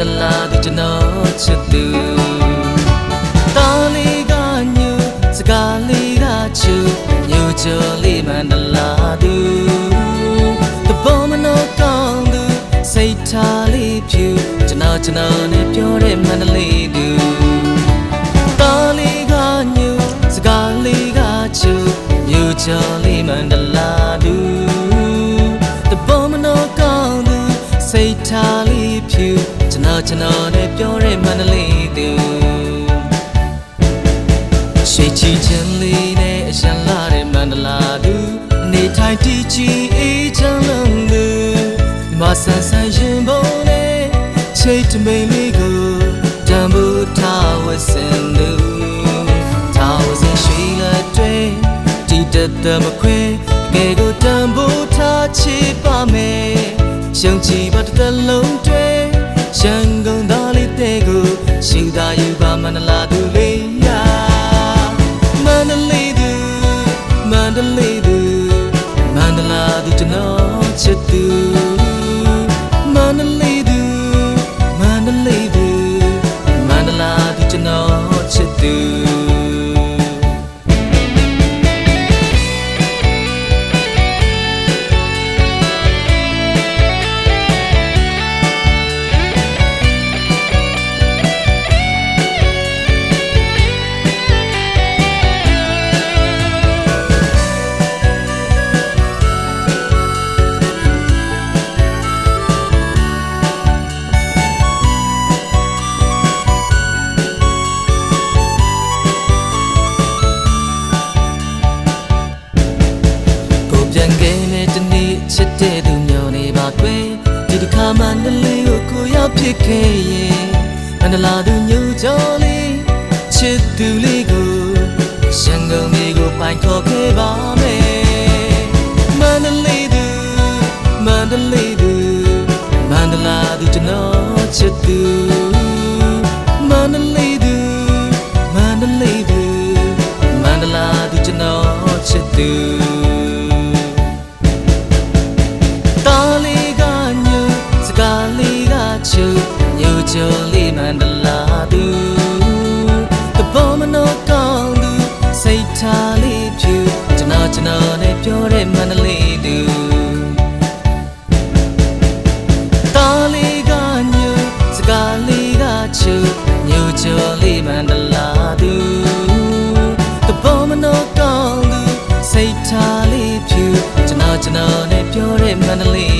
န္တလာသူကျွန်တော်ချစ်သူတားလေးကညူစကားလေးကချူညူချိုလေးမန္တလာသူတဘောမနောကောင်းသူစိတ်ထားလေးဖြူကျွန်တော်ကျွန်တော်နဲ့ပြောတဲ့မန္တလေးသူ ဖြူကျွန်တော်ကျွန်တော်နဲ့ပြောတဲ့မန္တလေးသူရှိချီချင်းလေးနဲ့အရှမ်းလာတဲ့မန္တလာသူနေထိုင်တည်ကြည်အေးချမ်းလုံးသူမဆန်ဆန်ရင်ပုံနဲ့ချိတ်တမိန်လေးကိုတံဘူးထားဝစင်သူထားဝစင်ရှိလက်တွေတီတက်တမခွေတကယ်ကိုတံဘူးထားချစ်ပါမယ်ရှုံကြည်ပါတစ်သက်လုံး လာသူကျွ မျိုးနေပါကွယ်ဒီတစ်ခါမှနလေးကိုကိုရောက်ဖြစ်ခဲ့ရင်မန္တလာသူညူကြောလေးချစ်သူလေးကိုရှန်ကုန်လေးကိုပိုင်ခေါ်ခဲ့ပါမယ်မန္တလေးသူမန္တလေးသူမန္တလာသူကျွန်တော်ချစ်သူမန္တလေးသူမန္တလေးသူမန္တလာသူကျွန်တော်ချစ်သူ တားလေးကညူစကားလေးကချူညူချိုလေးမန္တလာသူတဘောမနောကောင်းသူစိတ်ထားလေးဖြူကျွန်တော်ကျွန်တော်နဲ့ပြောတဲ့မန္တလေးသူ